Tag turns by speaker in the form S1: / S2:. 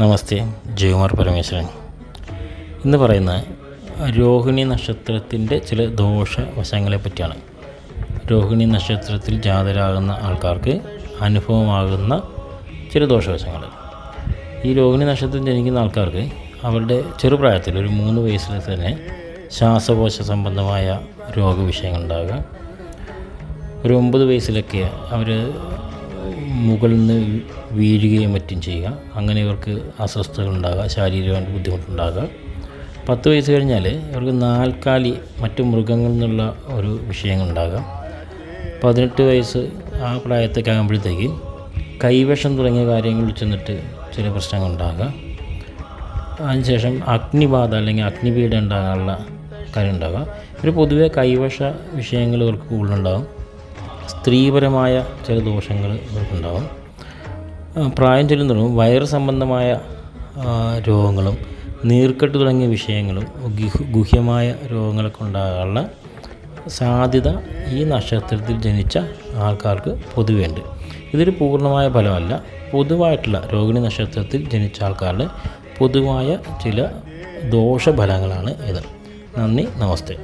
S1: നമസ്തേ ജയകുമാർ പരമേശ്വരൻ. ഇന്ന് പറയുന്ന രോഹിണി നക്ഷത്രത്തിന്റെ ചില ദോഷവശങ്ങളെ പറ്റിയാണ് രോഹിണി നക്ഷത്രത്തിൽ ജാതരാകുന്ന ആൾക്കാർക്ക് അനുഭവമാകുന്ന ചില ദോഷവശങ്ങൾ. ഈ രോഹിണി നക്ഷത്രത്തിൽ ജനിക്കുന്ന ആൾക്കാർക്ക് അവരുടെ ചെറുപ്രായത്തിൽ ഒരു മൂന്ന് വയസ്സിൽ തന്നെ ശ്വാസകോശ സംബന്ധമായ രോഗവിഷയങ്ങളുണ്ടാകുക ഒരു ഒമ്പത് വയസ്സിലൊക്കെ അവർ മുകളിൽ നിന്ന് വീഴുകയും മറ്റും ചെയ്യുക. അങ്ങനെ ഇവർക്ക് അസ്വസ്ഥതകൾ ഉണ്ടാകുക ശാരീരികമായിട്ട് ബുദ്ധിമുട്ടുണ്ടാകുക. പത്ത് വയസ്സ് കഴിഞ്ഞാൽ ഇവർക്ക് നാൽക്കാലി മറ്റു മൃഗങ്ങളിൽ നിന്നുള്ള ഒരു വിഷയങ്ങളുണ്ടാകാം പതിനെട്ട് വയസ്സ് ആ പ്രായത്തൊക്കെ ആകുമ്പോഴത്തേക്ക് കൈവശം തുടങ്ങിയ കാര്യങ്ങളിൽ ചെന്നിട്ട് ചില പ്രശ്നങ്ങളുണ്ടാകുക അതിനുശേഷം അഗ്നിബാധ അല്ലെങ്കിൽ അഗ്നിപീഠം ഉണ്ടാകാനുള്ള കാര്യം ഉണ്ടാകുക. ഇവർ പൊതുവേ കൈവശ വിഷയങ്ങൾ ഇവർക്ക് കൂടുതലുണ്ടാകും. സ്ത്രീപരമായ ചില ദോഷങ്ങൾ ഇവർക്കുണ്ടാകും പ്രായം ചെല്ലുന്നതും വയറ് സംബന്ധമായ രോഗങ്ങളും നീർക്കെട്ട് തുടങ്ങിയ വിഷയങ്ങളും ഗുഹ- ഗുഹ്യമായ രോഗങ്ങളൊക്കെ ഉണ്ടാകാനുള്ള സാധ്യത ഈ നക്ഷത്രത്തിൽ ജനിച്ച ആൾക്കാർക്ക് പൊതുവെയുണ്ട്. ഇതൊരു പൂർണമായ ഫലമല്ല. പൊതുവായിട്ടുള്ള രോഹിണി നക്ഷത്രത്തിൽ ജനിച്ച ആൾക്കാരുടെ പൊതുവായ ചില ദോഷഫലങ്ങളാണ് ഇത്. നന്ദി നമസ്തേ.